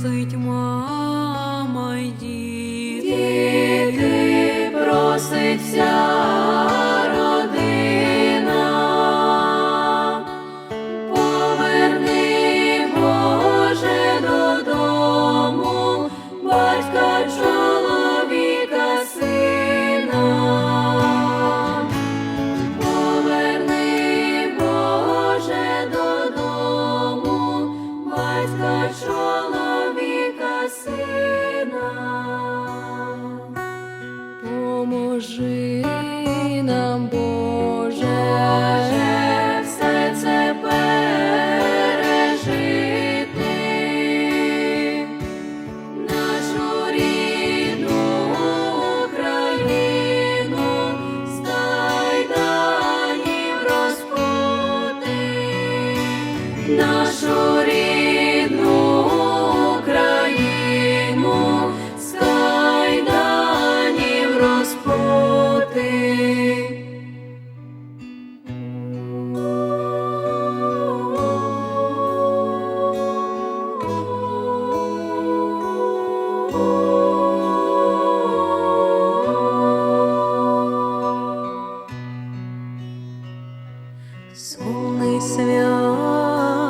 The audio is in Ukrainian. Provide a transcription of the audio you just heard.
Просить мама й діти.